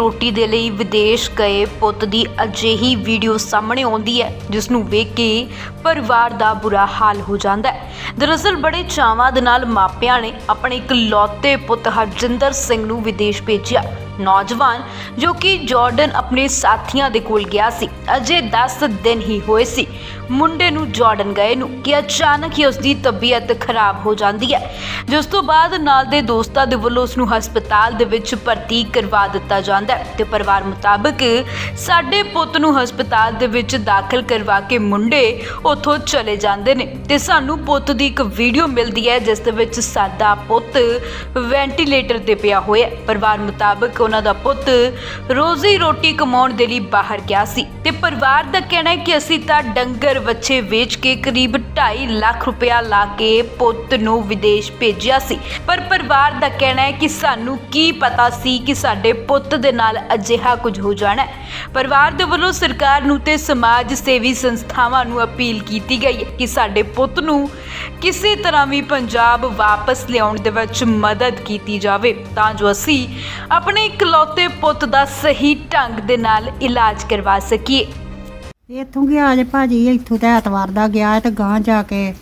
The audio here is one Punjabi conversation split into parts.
ਰੋਟੀ ਦੇ ਲਈ ਵਿਦੇਸ਼ ਗਏ ਪੁੱਤ ਦੀ ਅਜਿਹੀ ਵੀਡੀਓ ਸਾਹਮਣੇ ਆਉਂਦੀ ਹੈ ਜਿਸ ਨੂੰ ਵੇਖ ਕੇ ਪਰਿਵਾਰ ਦਾ ਬੁਰਾ ਹਾਲ ਹੋ ਜਾਂਦਾ ਹੈ। ਦਰਅਸਲ ਬੜੇ ਚਾਵਾਂ ਦੇ ਨਾਲ ਮਾਪਿਆਂ ਨੇ ਆਪਣੇ ਇਕਲੌਤੇ ਪੁੱਤ ਹਰਜਿੰਦਰ ਸਿੰਘ ਨੂੰ ਵਿਦੇਸ਼ ਭੇਜਿਆ। ਨੌਜਵਾਨ ਜੋ ਕਿ ਜਾਰਡਨ ਆਪਣੇ ਸਾਥੀਆਂ ਦੇ ਕੋਲ ਗਿਆ ਸੀ। ਅਜੇ 10 ਦਿਨ ਹੀ ਹੋਏ ਸੀ। ਮੁੰਡੇ ਨੂੰ ਜਾਰਡਨ ਗਏ ਨੂੰ ਕਿ ਅਚਾਨਕ ਹੀ ਉਸ ਦੀ ਤਬੀਅਤ ਖਰਾਬ ਹੋ ਜਾਂਦੀ ਹੈ। ਜਿਸ ਤੋਂ ਬਾਅਦ ਨਾਲ ਦੇ ਦੋਸਤਾਂ ਦੇ ਵੱਲੋਂ ਉਸ ਨੂੰ ਹਸਪਤਾਲ ਦੇ ਵਿੱਚ ਭਰਤੀ ਕਰਵਾ ਦਿੱਤਾ ਜਾਂਦਾ ਹੈ ਤੇ ਪਰਿਵਾਰ ਮੁਤਾਬਕ ਸਾਡੇ ਪੁੱਤ ਨੂੰ ਹਸਪਤਾਲ ਦੇ ਵਿੱਚ ਦਾਖਲ ਕਰਵਾ ਕੇ ਮੁੰਡੇ ਉੱਥੋਂ ਚਲੇ ਜਾਂਦੇ ਨੇ ਤੇ ਸਾਨੂੰ ਪੁੱਤ ਦੀ ਇੱਕ ਵੀਡੀਓ ਮਿਲਦੀ ਹੈ ਜਿਸ ਦੇ ਵਿੱਚ ਸਾਡਾ ਪੁੱਤ ਵੈਂਟੀਲੇਟਰ ਤੇ ਪਿਆ ਹੋਇਆ ਹੈ। ਪਰਿਵਾਰ ਮੁਤਾਬਕ ਉਹਨਾਂ ਦਾ ਪੁੱਤ ਰੋਜ਼ੀ ਰੋਟੀ ਕਮਾਉਣ ਦੇ ਲਈ ਬਾਹਰ ਗਿਆ ਸੀ ਤੇ ਪਰਿਵਾਰ ਦਾ ਕਹਿਣਾ ਹੈ ਕਿ ਅਸੀਂ ਤਾਂ ਡੰਗਰ ਵੱਛੇ ਵੇਚ ਕੇ ਕਰੀਬ 2.5 ਲੱਖ ਰੁਪਇਆ ਲਾ ਕੇ ਪੁੱਤ ਨੂੰ ਵਿਦੇਸ਼ ਭੇਜਿਆ ਸੀ। ਪਰ ਪਰਿਵਾਰ ਦਾ ਕਹਿਣਾ ਹੈ ਕਿ ਸਾਨੂੰ ਕੀ ਪਤਾ ਸੀ ਕਿ ਸਾਡੇ ਪੁੱਤ ਦੇ ਨਾਲ ਅਜਿਹਾ ਕੁਝ ਹੋ ਜਾਣਾ ਹੈ। ਪਰਿਵਾਰ ਦੇ ਵੱਲੋਂ ਸਰਕਾਰ ਨੂੰ ਤੇ ਸਮਾਜ ਸੇਵੀ ਸੰਸਥਾਵਾਂ ਨੂੰ ਅਪੀਲ ਕੀਤੀ ਗਈ ਹੈ ਕਿ ਸਾਡੇ ਪੁੱਤ ਨੂੰ ਕਿਸੇ ਤਰ੍ਹਾਂ ਵੀ ਪੰਜਾਬ ਵਾਪਸ ਲਿਆਉਣ ਦੇ ਵਿੱਚ ਮਦਦ ਕੀਤੀ ਜਾਵੇ ਤਾਂ ਜੋ ਅਸੀਂ ਆਪਣੇ ਇਕਲੌਤੇ ਪੁੱਤ ਦਾ ਸਹੀ ਢੰਗ ਦੇ ਨਾਲ ਇਲਾਜ ਕਰਵਾ ਸਕੀਏ। ਇੱਥੋਂ ਗਿਆ ਜੇ ਭਾਜੀ, ਇੱਥੋਂ ਤਾਂ ਐਤਵਾਰ ਦਾ ਗਿਆ ਤੇ ਗਾਂ ਜਾ ਕੇ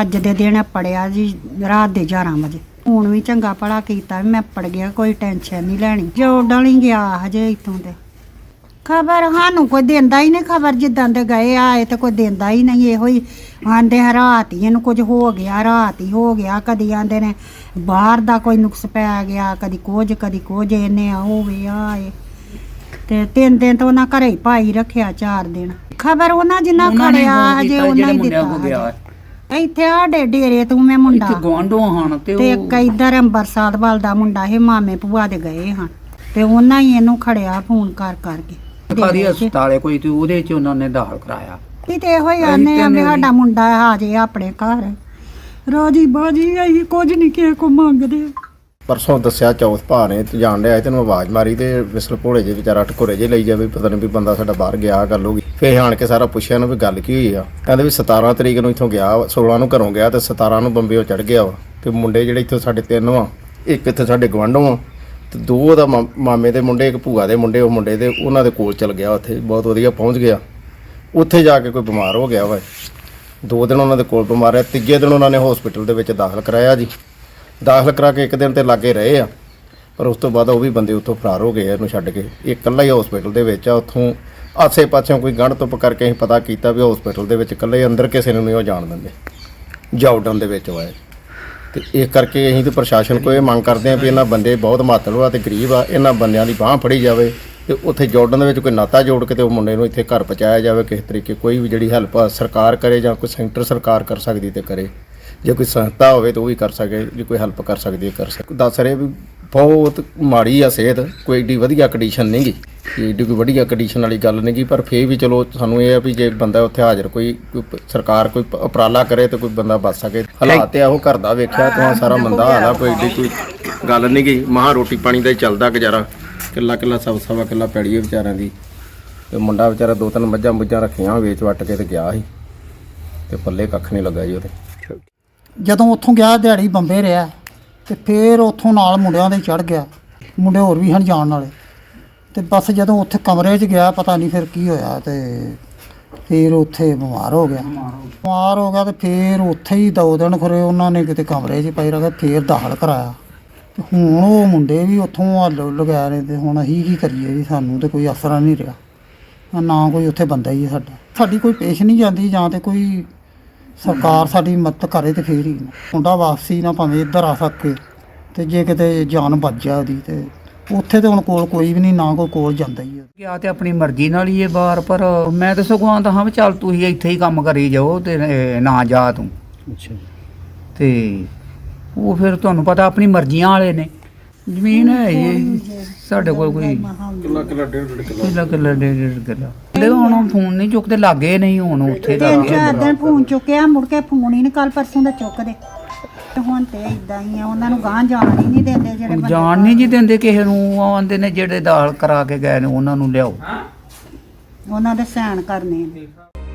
ਅੱਜ ਦੇ ਦਿਨ ਪੜਿਆ ਜੀ, ਰਾਤ ਦੇ 11 ਵਜੇ। ਹੁਣ ਵੀ ਚੰਗਾ ਭਲਾ ਕੀਤਾ ਵੀ ਮੈਂ ਪੜ ਗਿਆ, ਕੋਈ ਟੈਨਸ਼ਨ ਨਹੀਂ ਲੈਣੀ। ਜੋ ਡਲੀ ਗਿਆ ਹਜੇ ਇੱਥੋਂ ਤੇ। ਖਬਰ ਸਾਨੂੰ ਕੋਈ ਦਿੰਦਾ ਹੀ ਨਹੀਂ ਖਬਰ ਜਿੱਦਾਂ ਦੇ ਗਏ ਆਏ ਤੇ ਕੋਈ ਦਿੰਦਾ ਹੀ ਨਹੀਂ ਇਹੋ ਹੀ ਆਂਦੇ ਆ ਰਾਤ ਹੀ ਇਹਨੂੰ ਕੁਝ ਹੋ ਗਿਆ ਰਾਤ ਹੀ ਹੋ ਗਿਆ ਕਦੀ ਆਂਦੇ ਨੇ ਬਾਹਰ ਦਾ ਕੋਈ ਨੁਕਸ ਪੈ ਗਿਆ ਕਦੀ ਕੁਝ ਕਦੀ ਕੁਝ ਇਹਨੇ ਆ ਹੋਵੇ ਆਏ ਤੇ ਤਿੰਨ ਦਿਨ ਤੋਂ ਉਹਨਾਂ ਘਰੇ ਹੀ ਪਾਈ ਰੱਖਿਆ ਚਾਰ ਦਿਨ। ਖਬਰ ਉਹਨਾਂ ਜਿੰਨਾ ਉਹਨਾਂ ਨੇ ਖੜਿਆ ਫੋਨ ਹਜੇ ਕੀਤਾ, ਉਹਨਾਂ ਜਿਹੜੇ ਹੀ ਮੁੰਡਿਆਂ ਦਿੱਤਾ ਗਿਆ। ਇੱਥੇ ਸਾਡੇ ਡੇਰੇ ਤੋਂ ਮੈਂ ਮੁੰਡਾ। ਇੱਥੇ ਗਵਾਂਢੋਂ ਹਨ ਤੇ ਤੇ ਉਹ ਇੱਕ ਇੱਧਰ ਅੰਬਰਸਰ ਵੱਲ ਦਾ ਮੁੰਡਾ ਇਹ ਮਾਮੇ ਭੂਆ ਦੇ ਗਏ ਹਨ। ਤੇ ਉਹਨਾਂ ਹੀ ਇਹਨੂੰ ਖੜਿਆ ਫੋਨ ਕਰ ਕਰਕੇ ਸਰਕਾਰੀ ਹਸਪਤਾਲੇ ਕੋਈ ਤੇ ਉਹਦੇ ਚ ਉਹਨਾਂ ਨੇ ਦਾਖਲ ਕਰਾਇਆ। ਇਹ ਤੇ ਇਹੋ ਹੀ ਆਨੇ ਆ ਵੀ ਸਾਡਾ ਮੁੰਡਾ ਆ ਜੇ ਆਪਣੇ ਘਰ। ਰੋਜੀ ਬਾਜੀ ਅਸੀਂ ਕੁਝ ਨਹੀਂ ਕਿਸੇ ਕੋ ਮੰਗਦੇ। ਪਰਸੋਂ ਦੱਸਿਆ ਚੌਥ ਭਾ ਨੇ ਤੇ ਜਾਣ ਲਿਆ ਤੈਨੂੰ ਆਵਾਜ਼ ਮਾਰੀ ਤੇ ਵਿਸਲ ਭੋਲੇ ਜੇ ਵਿਚਾਰਾ ਟਕੋਰੇ ਜੇ ਲਈ ਜਾਵੇ ਪਤਾ ਨਹੀਂ ਵੀ ਬੰਦਾ ਸਾਡਾ ਬਾਹਰ ਗਿਆ ਗੱਲ ਹੋ ਗਈ। ਫੇਰ ਆਣ ਕੇ ਸਾਰਾ ਪੁੱਛਿਆ ਨੂੰ ਵੀ ਗੱਲ ਕੀ ਹੋਈ ਆ? ਕਹਿੰਦੇ ਵੀ 17 ਤਰੀਕ ਨੂੰ ਇੱਥੋਂ ਗਿਆ ਵਾ, 16 ਨੂੰ ਘਰੋਂ ਗਿਆ ਤੇ 17 ਨੂੰ ਬੰਬੇੋਂ ਚੜ ਗਿਆ ਵਾ। ਤੇ ਮੁੰਡੇ ਜਿਹੜੇ ਇੱਥੋਂ ਸਾਡੇ ਤਿੰਨ ਵਾ ਇੱਕ ਇੱਥੇ ਸਾਡੇ ਗਵਾਂਢੋਂ ਆ। ਤੇ ਦੋ ਉਹਦਾ ਮਾ- ਮਾਮੇ ਦੇ ਮੁੰਡੇ, ਇੱਕ ਭੂਆ ਦੇ ਮੁੰਡੇ, ਉਹ ਮੁੰਡੇ ਦੇ, ਉਹਨਾਂ ਦੇ ਕੋਲ ਚਲ ਗਿਆ ਉੱਥੇ, ਬਹੁਤ ਵਧੀਆ ਪਹੁੰਚ ਗਿਆ। ਉੱਥੇ ਜਾ ਕੇ ਕੋਈ ਬਿਮਾਰ ਹੋ ਗਿਆ ਵਾ। ਦੋ ਦਿਨ ਉਹਨਾਂ ਦੇ ਕੋਲ ਬਿਮਾਰ ਰਿਹਾ, ਤੀਜੇ ਦਿਨ ਉਹਨਾਂ ਨੇ ਹਸਪੀਟਲ ਦੇ ਵਿੱਚ ਦਾਖਲ ਕਰਾਇਆ ਜੀ। ਦਾਖਲ ਕਰਾ ਕੇ ਇੱਕ ਦਿਨ ਤੇ ਲਾਗੇ ਰਹੇ ਆ, ਪਰ ਉਸ ਤੋਂ ਬਾਅਦ ਉਹ ਵੀ ਬੰਦੇ ਉੱਥੋਂ ਫਰਾਰ ਹੋ ਗਏ ਆ, ਇਹਨੂੰ ਛੱਡ ਕੇ। ਇਹ ਇਕੱਲਾ ਹੀ ਹਸਪੀਟਲ ਦੇ ਵਿੱਚ ਆ, ਉੱਥੋਂ ਆਸੇ ਪਾਸਿਓਂ ਕੋਈ ਗੰਢ ਧੁੱਪ ਕਰਕੇ ਅਸੀਂ ਪਤਾ ਕੀਤਾ ਵੀ ਹਸਪੀਟਲ ਦੇ ਵਿੱਚ ਇਕੱਲੇ, ਅੰਦਰ ਕਿਸੇ ਨੂੰ ਨਹੀਂ ਉਹ ਜਾਣ ਦਿੰਦੇ। ਜਾਉਡਨ ਦੇ ਵਿੱਚ ਹੋਇਆ ਤੇ ਇਸ ਕਰਕੇ ਅਸੀਂ ਤੇ ਪ੍ਰਸ਼ਾਸਨ ਕੋਲ ਇਹ ਮੰਗ ਕਰਦੇ ਹਾਂ ਵੀ ਇਹਨਾਂ ਬੰਦੇ ਬਹੁਤ ਮਾਤੜ ਆ ਤੇ ਗਰੀਬ ਆ, ਇਹਨਾਂ ਬੰਦਿਆਂ ਦੀ ਬਾਹ ਫੜੀ ਜਾਵੇ ਤੇ ਉੱਥੇ ਜੋੜਨ ਦੇ ਵਿੱਚ ਕੋਈ ਨਾਤਾ ਜੋੜ ਕੇ ਤੇ ਉਹ ਮੁੰਡੇ ਨੂੰ ਇੱਥੇ ਘਰ ਪਹੁੰਚਾਇਆ ਜਾਵੇ, ਕਿਸੇ ਤਰੀਕੇ ਕੋਈ ਵੀ ਜਿਹੜੀ ਹੈਲਪ ਆ ਸਰਕਾਰ ਕਰੇ ਜਾਂ ਕੋਈ ਸੈਂਟਰ ਸਰਕਾਰ ਕਰ ਸਕਦੀ ਤੇ ਕਰੇ, ਜੇ ਕੋਈ ਸੰਸਥਾ ਹੋਵੇ ਤਾਂ ਉਹ ਵੀ ਕਰ ਸਕੇ, ਜੇ ਕੋਈ ਹੈਲਪ ਕਰ ਸਕਦੀ ਹੈ, ਕਰ ਸਕੇ। ਦੱਸ ਰਹੇ ਵੀ ਬਹੁਤ ਮਾੜੀ ਆ ਸਿਹਤ, ਕੋਈ ਏਡੀ ਵਧੀਆ ਕੰਡੀਸ਼ਨ ਨਹੀਂਗੀ ਏਡੀ ਕੋਈ ਵਧੀਆ ਕੰਡੀਸ਼ਨ ਵਾਲੀ ਗੱਲ ਨਹੀਂਗੀ ਪਰ ਫੇਰ ਵੀ ਚਲੋ ਸਾਨੂੰ ਇਹ ਆ ਵੀ ਜੇ ਬੰਦਾ ਉੱਥੇ ਹਾਜ਼ਰ ਕੋਈ ਕੋਈ ਪ- ਸਰਕਾਰ ਕੋਈ ਪ- ਉਪਰਾਲਾ ਕਰੇ ਤਾਂ ਕੋਈ ਬੰਦਾ ਬਚ ਸਕੇ। ਹਾਲਾਤ ਤੇ ਇਹੋ ਘਰ ਦਾ ਵੇਖਿਆ ਤਾਂ ਸਾਰਾ ਮੰਦਾ ਹਾਲ ਆ, ਕੋਈ ਏਡੀ ਕੋਈ ਗੱਲ ਨਹੀਂਗੀ ਮਹਾ ਰੋਟੀ ਪਾਣੀ ਦਾ ਹੀ ਚੱਲਦਾ ਗੁਜ਼ਾਰਾ। ਕਿੱਲਾ ਕਿੱਲਾ ਸਵਾ ਸਵਾ ਕਿੱਲਾ ਪੈੜੀ ਹੈ ਵਿਚਾਰਿਆਂ ਦੀ। ਤੇ ਮੁੰਡਾ ਵਿਚਾਰਾ ਦੋ ਤਿੰਨ ਮੱਝਾਂ ਮੁੱਝਾਂ ਰੱਖੀਆਂ ਵੇਚ ਵੱਟ ਕੇ ਤੇ ਗਿਆ ਸੀ। ਤੇ ਪੱਲੇ ਕੱਖ ਨਹੀਂ ਲੱਗਾ ਜੀ ਉਹਦੇ। ਜਦੋਂ ਉੱਥੋਂ ਗਿਆ, ਦਿਹਾੜੀ ਬੰਬੇ ਰਿਹਾ। ਤੇ ਫੇਰ ਉੱਥੋਂ ਨਾਲ ਮੁੰਡਿਆਂ ਦੇ ਚੜ ਗਿਆ। ਮੁੰਡੇ ਹੋਰ ਵੀ ਹਨ ਜਾਣ ਵਾਲੇ। ਤੇ ਬਸ ਜਦੋਂ ਉੱਥੇ ਕਮਰੇ 'ਚ ਗਿਆ, ਪਤਾ ਨਹੀਂ ਫਿਰ ਕੀ ਹੋਇਆ ਤੇ ਫਿਰ ਉੱਥੇ ਬਿਮਾਰ ਹੋ ਗਿਆ। ਬਿਮਾਰ ਹੋ ਗਿਆ ਤੇ ਫਿਰ ਉੱਥੇ ਹੀ ਦੋ ਦਿਨ ਖਰੇ ਉਹਨਾਂ ਨੇ ਕਿਤੇ ਕਮਰੇ 'ਚ ਪਈ ਰੱਖਿਆ ਫਿਰ ਦਾਖਲ ਕਰਾਇਆ। ਤੇ ਹੁਣ ਉਹ ਮੁੰਡੇ ਵੀ ਉੱਥੋਂ ਹੱਲ ਲਗਾਇਆ ਨੇ ਤੇ ਹੁਣ ਅਸੀਂ ਕੀ ਕਰੀਏ ਜੀ, ਸਾਨੂੰ ਤੇ ਕੋਈ ਅਸਰਾ ਨਹੀਂ ਰਿਹਾ। ਨਾ ਕੋਈ ਉੱਥੇ ਬੰਦਾ ਹੀ ਹੈ ਸਾਡਾ। ਸਾਡੀ ਕੋਈ ਪੇਸ਼ ਨਹੀਂ ਜਾਂਦੀ ਜਾਂ ਤੇ ਕੋਈ ਸਰਕਾਰ ਸਾਡੀ ਮਦਦ ਕਰੇ ਤੇ ਫੇਰ ਹੀ। ਮੁੰਡਾ ਵਾਪਸੀ ਨਾ ਭਾਵੇਂ ਇੱਧਰ ਆ ਸਕੇ ਤੇ ਜੇ ਕਿਤੇ ਜਾਨ ਬਚ ਜਾ ਉਹਦੀ ਤੇ ਉੱਥੇ ਤੇ ਹੁਣ ਕੋਲ ਕੋਈ ਵੀ ਨਹੀਂ ਨਾ ਕੋਈ ਕੋਲ ਜਾਂਦਾ ਹੀ ਹੈ ਗਿਆ ਤੇ ਆਪਣੀ ਮਰਜ਼ੀ ਨਾਲ ਹੀ ਇਹ ਬਾਹਰ ਪਰ ਮੈਂ ਤਾਂ ਸਗੋਂ ਆਂਦਾ ਹਾਂ ਵੀ ਚੱਲ ਤੁਸੀਂ ਇੱਥੇ ਹੀ ਕੰਮ ਕਰੀ ਜਾਓ ਤੇ ਇਹ ਨਾ ਜਾ ਤੂੰ। ਅੱਛਾ। ਤੇ ਉਹ ਫਿਰ ਤੁਹਾਨੂੰ ਪਤਾ ਆਪਣੀ ਮਰਜ਼ੀਆਂ ਵਾਲੇ ਨੇ। ਜ਼ਮੀਨ ਹੈ ਇਹ। ਸਾਡੇ ਕੋਲ ਕੋਈ ਕਿੱਲਾ ਕਿੱਲਾ ਡੇਢ ਡੇਢ ਕਿੱਲਾ। ਕਿੱਲਾ ਡੇਢ ਡੇਢ ਕਿੱਲਾ। ਲੈ ਹੁਣ ਫੋਨ ਨਹੀਂ ਚੁੱਕਦੇ ਲੱਗੇ ਨਹੀਂ ਹੁਣ ਉੱਥੇ ਤਿੰਨ ਲੱਗੇ। ਚਾਰ ਦਿਨ ਫੋਨ ਚੁੱਕਿਆ ਮੁੜ ਕੇ ਫੋਨ ਹੀ ਨਹੀਂ ਕੱਲ ਪਰਸੋਂ ਦਾ ਚੁੱਕਦੇ। ਤੇ ਹੁਣ ਤੇ ਇਦਾਂ ਹੀ ਆ ਉਹਨਾਂ ਨੂੰ ਗਾਂ ਜਾਣ ਹੀ ਨਹੀਂ ਦਿੰਦੇ ਜਿਹੜੇ ਬੰਦੇ ਜਾਣ ਨਹੀਂ ਜੀ ਦਿੰਦੇ ਕਿਸੇ ਨੂੰ ਆਉਂਦੇ ਨੇ ਜਿਹੜੇ ਦਾਲ ਕਰਾ ਕੇ ਗਏ ਨੇ ਉਹਨਾਂ ਨੂੰ ਲਿਆਓ। ਉਹਨਾਂ ਦੇ ਸੈਨ ਕਰਨੇ ਨੇ।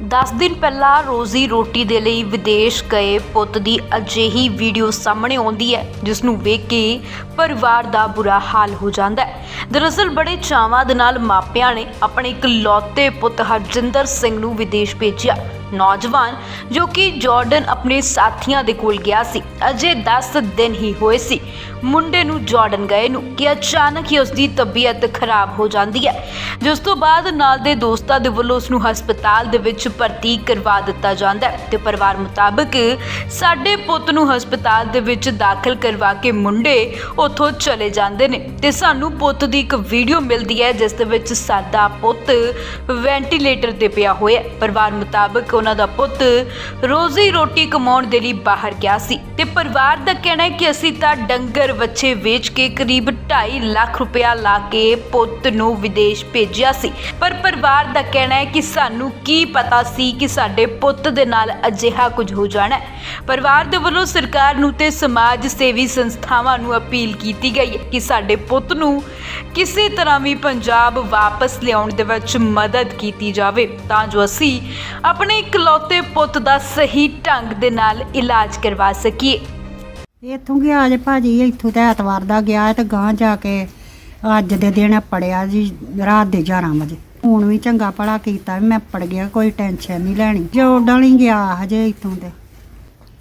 10 ਦਿਨ ਪਹਿਲਾਂ ਰੋਜ਼ੀ ਰੋਟੀ ਦੇ ਲਈ ਵਿਦੇਸ਼ ਗਏ ਪੁੱਤ ਦੀ ਅਜਿਹੀ ਵੀਡੀਓ ਸਾਹਮਣੇ ਆਉਂਦੀ ਹੈ ਜਿਸ ਨੂੰ ਵੇਖ ਕੇ ਪਰਿਵਾਰ ਦਾ ਬੁਰਾ ਹਾਲ ਹੋ ਜਾਂਦਾ ਹੈ। ਦਰਅਸਲ ਬੜੇ ਚਾਵਾਂ ਦੇ ਨਾਲ ਮਾਪਿਆਂ ਨੇ ਆਪਣੇ ਇਕਲੌਤੇ ਪੁੱਤ ਹਰਜਿੰਦਰ ਸਿੰਘ ਨੂੰ ਵਿਦੇਸ਼ ਭੇਜਿਆ। ਨੌਜਵਾਨ ਜੋ ਕਿ ਜਾਰਡਨ ਆਪਣੇ ਸਾਥੀਆਂ ਦੇ ਕੋਲ ਗਿਆ ਸੀ। ਅਜੇ 10 ਦਿਨ ਹੀ ਹੋਏ ਸੀ। ਮੁੰਡੇ ਨੂੰ ਜਾਰਡਨ ਗਏ ਨੂੰ ਕਿ ਅਚਾਨਕ ਹੀ ਉਸ ਦੀ ਤਬੀਅਤ ਖਰਾਬ ਹੋ ਜਾਂਦੀ ਹੈ। ਜਿਸ ਤੋਂ ਬਾਅਦ ਨਾਲ ਦੇ ਦੋਸਤਾਂ ਦੇ ਵੱਲੋਂ ਉਸ ਨੂੰ ਹਸਪਤਾਲ ਦੇ ਵਿੱਚ ਭਰਤੀ ਕਰਵਾ ਦਿੱਤਾ ਜਾਂਦਾ ਹੈ ਤੇ ਪਰਿਵਾਰ ਮੁਤਾਬਕ ਸਾਡੇ ਪੁੱਤ ਨੂੰ ਹਸਪਤਾਲ ਦੇ ਵਿੱਚ ਦਾਖਲ ਕਰਵਾ ਕੇ ਮੁੰਡੇ ਉੱਥੋਂ ਚਲੇ ਜਾਂਦੇ ਨੇ ਤੇ ਸਾਨੂੰ ਪੁੱਤ ਦੀ ਇੱਕ ਵੀਡੀਓ ਮਿਲਦੀ ਹੈ, ਜਿਸ ਦੇ ਵਿੱਚ ਸਾਡਾ ਪੁੱਤ ਵੈਂਟੀਲੇਟਰ ਤੇ ਪਿਆ ਹੋਇਆ ਹੈ। ਪਰਿਵਾਰ ਮੁਤਾਬਕ ਉਹਨਾਂ ਦਾ ਪੁੱਤ ਰੋਜ਼ੀ ਰੋਟੀ ਕਮਾਉਣ ਦੇ ਲਈ ਬਾਹਰ ਗਿਆ ਸੀ ਤੇ ਪਰਿਵਾਰ ਦਾ ਕਹਿਣਾ ਹੈ ਕਿ ਅਸੀਂ ਤਾਂ ਡੰਗਰ ਵੱਛੇ ਵੇਚ ਕੇ ਕਰੀਬ 2.5 ਲੱਖ ਰੁਪਇਆ ਲਾ ਕੇ ਪੁੱਤ ਨੂੰ ਵਿਦੇਸ਼ ਭੇਜਿਆ ਸੀ। ਪਰ ਪਰਿਵਾਰ ਦਾ ਕਹਿਣਾ ਹੈ ਕਿ ਸਾਨੂੰ ਕੀ ਪਤਾ ਸੀ ਕਿ ਸਾਡੇ ਪੁੱਤ ਦੇ ਨਾਲ ਅਜਿਹਾ ਕੁਝ ਹੋ ਜਾਣਾ ਹੈ। ਪਰਿਵਾਰ ਦੇ ਵੱਲੋਂ ਸਰਕਾਰ ਨੂੰ ਤੇ ਸਮਾਜ ਸੇਵੀ ਸੰਸਥਾਵਾਂ ਨੂੰ ਅਪੀਲ ਕੀਤੀ ਗਈ ਹੈ ਕਿ ਸਾਡੇ ਪੁੱਤ ਨੂੰ ਕਿਸੇ ਤਰ੍ਹਾਂ ਵੀ ਪੰਜਾਬ ਵਾਪਸ ਲਿਆਉਣ ਦੇ ਵਿੱਚ ਮਦਦ ਕੀਤੀ ਜਾਵੇ, ਤਾਂ ਜੋ ਅਸੀਂ ਆਪਣੇ ਇਕਲੌਤੇ ਪੁੱਤ ਦਾ ਸਹੀ ਢੰਗ ਦੇ ਨਾਲ ਇਲਾਜ ਕਰਵਾ ਸਕੀਏ। ਇੱਥੋਂ ਗਿਆ ਜੇ ਭਾਜੀ, ਇੱਥੋਂ ਤਾਂ ਐਤਵਾਰ ਦਾ ਗਿਆ ਤੇ ਗਾਂ ਜਾ ਕੇ ਅੱਜ ਦੇ ਦਿਨ ਪੜਿਆ ਜੀ, ਰਾਤ ਦੇ 11 ਵਜੇ। ਹੁਣ ਵੀ ਚੰਗਾ ਭਲਾ ਕੀਤਾ ਵੀ ਮੈਂ ਪੜ ਗਿਆ, ਕੋਈ ਟੈਨਸ਼ਨ ਨਹੀਂ ਲੈਣੀ। ਜੋ ਡਲੀ ਗਿਆ ਹਜੇ ਇੱਥੋਂ ਤੇ।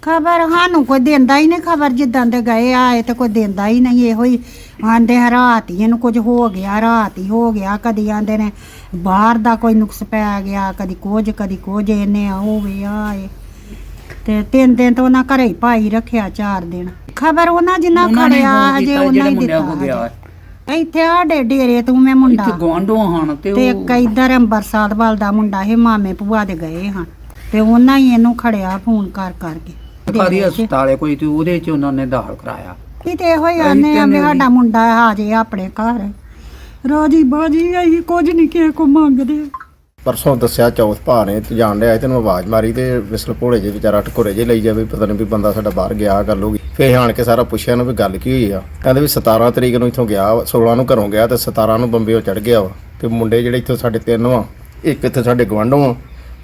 ਖਬਰ ਸਾਨੂੰ ਕੋਈ ਦਿੰਦਾ ਹੀ ਨਹੀਂ ਖਬਰ, ਜਿੱਦਾਂ ਦੇ ਗਏ ਆਏ ਤੇ ਕੋਈ ਦਿੰਦਾ ਹੀ ਨਹੀਂ ਇਹੋ ਹੀ। ਆਂਦੇ ਰਾਤ ਹੀ ਇਹਨੂੰ ਕੁਝ ਹੋ ਗਿਆ, ਰਾਤ ਹੀ ਹੋ ਗਿਆ, ਕਦੀ ਆਂਦੇ ਨੇ ਬਾਹਰ ਦਾ ਕੋਈ ਨੁਕਸ ਪੈ ਗਿਆ, ਕਦੀ ਕੁਝ ਕਦੀ ਕੁਝ, ਇਹਨੇ ਆ ਹੋਵੇ ਆਏ। ਤੇ ਤਿੰਨ ਦਿਨ ਤੋਂ ਉਹਨਾਂ ਘਰੇ ਹੀ ਰੱਖਿਆ ਚਾਰ ਦਿਨ। ਖਬਰ ਉਹਨਾਂ ਜਿੰਨਾ ਉਹਨਾਂ ਨੇ ਖੜਿਆ ਫੋਨ ਹਜੇ ਕੀਤਾ ਉਹਨਾਂ ਜਿਹੜੇ ਹੀ ਮੁੰਡਿਆਂ ਦਿੱਤਾ ਕੋ ਗਿਆ। ਇੱਥੇ ਆਡੇ ਡੇਰੇ ਤੋਂ ਮੈਂ ਮੁੰਡਾ। ਇੱਥੇ ਗਵਾਂਢੋਂ ਹਨ ਤੇ ਤੇ ਉਹ ਇੱਕ ਇੱਧਰ ਅੰਬਰਸਰ ਵੱਲ ਦਾ ਮੁੰਡਾ ਇਹ ਮਾਮੇ ਭੂਆ ਦੇ ਗਏ ਹਨ। ਤੇ ਉਹਨਾਂ ਹੀ ਇਹਨੂੰ ਖੜਿਆ ਫੋਨ ਕਰ ਕਰਕੇ। ਸਰਕਾਰੀ। ਹਸਪਤਾਲੇ ਕੋਈ ਤੇ ਉਹਦੇ ਚ ਉਹਨਾਂ ਨੇ ਦਾਖਲ ਕਰਾਇਆ। ਇਹ ਤੇ ਇਹੋ ਹੀ ਆਨੇ ਆ ਵੀ ਸਾਡਾ ਮੁੰਡਾ ਆ ਜੇ ਆਪਣੇ ਘਰ। ਰਾਜੀ ਬਾਜੀ ਅਸੀਂ ਕੁਝ ਨਹੀਂ ਕਿਸੇ ਕੋ ਮੰਗਦੇ। ਪਰਸੋਂ ਦੱਸਿਆ ਚੌਥ ਭਾ ਨੇ ਤੇ ਜਾਣ ਰਿਹਾ ਤੈਨੂੰ ਆਵਾਜ਼ ਮਾਰੀ ਤੇ ਵਿਸਲ ਭੋਲੇ ਜੇ ਵਿਚਾਰਾ ਟਕੋਰੇ ਜੇ ਲਈ ਜਾਵੇ ਪਤਾ ਨਹੀਂ ਵੀ ਬੰਦਾ ਸਾਡਾ ਬਾਹਰ ਗਿਆ ਗੱਲ ਹੋ ਗਈ। ਫੇਰ ਆਣ ਕੇ ਸਾਰਾ ਪੁੱਛਿਆ ਨੂੰ ਵੀ ਗੱਲ ਕੀ ਹੋਈ ਆ? ਕਹਿੰਦੇ ਵੀ 17 ਤਰੀਕ ਨੂੰ ਇੱਥੋਂ ਗਿਆ ਵਾ, 16 ਨੂੰ ਘਰੋਂ ਗਿਆ ਤੇ 17 ਨੂੰ ਬੰਬੇ ਚੜ ਗਿਆ ਵਾ। ਤੇ ਮੁੰਡੇ ਜਿਹੜੇ ਇੱਥੋਂ ਸਾਡੇ ਤਿੰਨ ਵਾ ਇੱਕ ਇੱਥੇ ਸਾਡੇ ਗਵਾਂਢੋਂ ਆ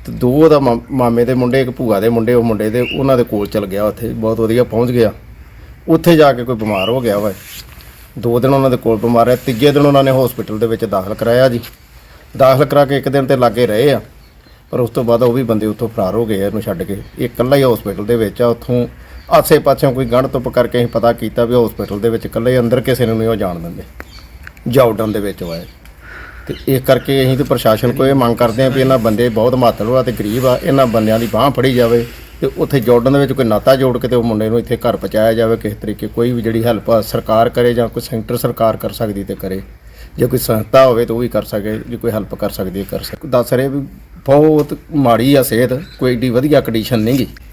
ਤੇ ਦੋ ਉਹਦਾ ਮਾ- ਮਾਮੇ ਦੇ ਮੁੰਡੇ ਇੱਕ ਭੂਆ ਦੇ ਮੁੰਡੇ ਉਹ ਮੁੰਡੇ ਦੇ ਉਹਨਾਂ ਦੇ ਕੋਲ ਚਲ ਗਿਆ ਉੱਥੇ ਬਹੁਤ ਵਧੀਆ ਪਹੁੰਚ ਗਿਆ। ਉੱਥੇ ਜਾ ਕੇ ਕੋਈ ਬਿਮਾਰ ਹੋ ਗਿਆ ਵਾ। ਦੋ ਦਿਨ ਉਹਨਾਂ ਦੇ ਕੋਲ ਬਿਮਾਰ ਰਿਹਾ ਤੀਜੇ ਦਿਨ ਉਹਨਾਂ ਨੇ ਹਸਪੀਟਲ ਦੇ ਵਿੱਚ ਦਾਖਲ ਕਰਾਇਆ ਜੀ। ਦਾਖਲ ਕਰਾ ਕੇ ਇੱਕ ਦਿਨ ਤੇ ਲਾਗੇ ਰਹੇ ਆ। ਪਰ ਉਸ ਤੋਂ ਬਾਅਦ ਉਹ ਵੀ ਬੰਦੇ ਉੱਥੋਂ ਫਰਾਰ ਹੋ ਗਏ ਆ, ਇਹਨੂੰ ਛੱਡ ਕੇ। ਇਹ ਇਕੱਲਾ ਹੀ ਹਸਪੀਟਲ ਦੇ ਵਿੱਚ ਆ, ਉੱਥੋਂ ਆਸੇ ਪਾਸਿਓਂ ਕੋਈ ਗੰਢ ਤੁੱਪ ਕਰਕੇ ਅਸੀਂ ਪਤਾ ਕੀਤਾ ਵੀ ਹਸਪੀਟਲ ਦੇ ਵਿੱਚ ਇਕੱਲੇ ਹੀ ਅੰਦਰ ਕਿਸੇ ਨੂੰ ਨਹੀਂ ਉਹ ਜਾਣ ਦਿੰਦੇ। ਜਾਉਡਨ ਦੇ ਵਿੱਚ ਆਏ। ਤੇ ਇਸ ਕਰਕੇ ਅਸੀਂ ਤੇ ਪ੍ਰਸ਼ਾਸਨ ਕੋਲ ਇਹ ਮੰਗ ਕਰਦੇ ਆ ਵੀ ਇਹਨਾਂ ਬੰਦੇ ਬਹੁਤ ਮਾਤੜ ਆ ਤੇ ਗਰੀਬ ਆ, ਇਹਨਾਂ ਬੰਦਿਆਂ ਦੀ ਬਾਹ ਫੜੀ ਜਾਵੇ ਤੇ ਉੱਥੇ ਜਾਰਡਨ ਦੇ ਵਿੱਚ ਕੋਈ ਨਾਤਾ ਜੋੜ ਕੇ ਤੇ ਉਹ ਮੁੰਡੇ ਨੂੰ ਇੱਥੇ ਘਰ ਪਹੁੰਚਾਇਆ ਜਾਵੇ, ਕਿਸੇ ਤਰੀਕੇ ਕੋਈ ਵੀ ਜਿਹੜੀ ਹੈਲਪ ਆ ਸਰਕਾਰ ਕਰੇ ਜਾਂ ਕੋਈ ਸੈਂਟਰ ਸਰਕਾਰ ਕਰ ਸਕਦੀ ਤੇ ਕਰੇ। ਜੇ ਕੋਈ ਸੰਸਥਾ ਹੋਵੇ ਤਾਂ ਉਹ ਵੀ ਕਰ ਸਕੇ, ਜੇ ਕੋਈ ਹੈਲਪ ਕਰ ਸਕਦੀ ਹੈ, ਕਰ ਸਕੇ। ਦੱਸ ਰਹੇ ਵੀ ਬਹੁਤ ਮਾੜੀ ਆ ਸਿਹਤ, ਕੋਈ ਏਡੀ ਵਧੀਆ ਕੰਡੀਸ਼ਨ ਨਹੀਂਗੀ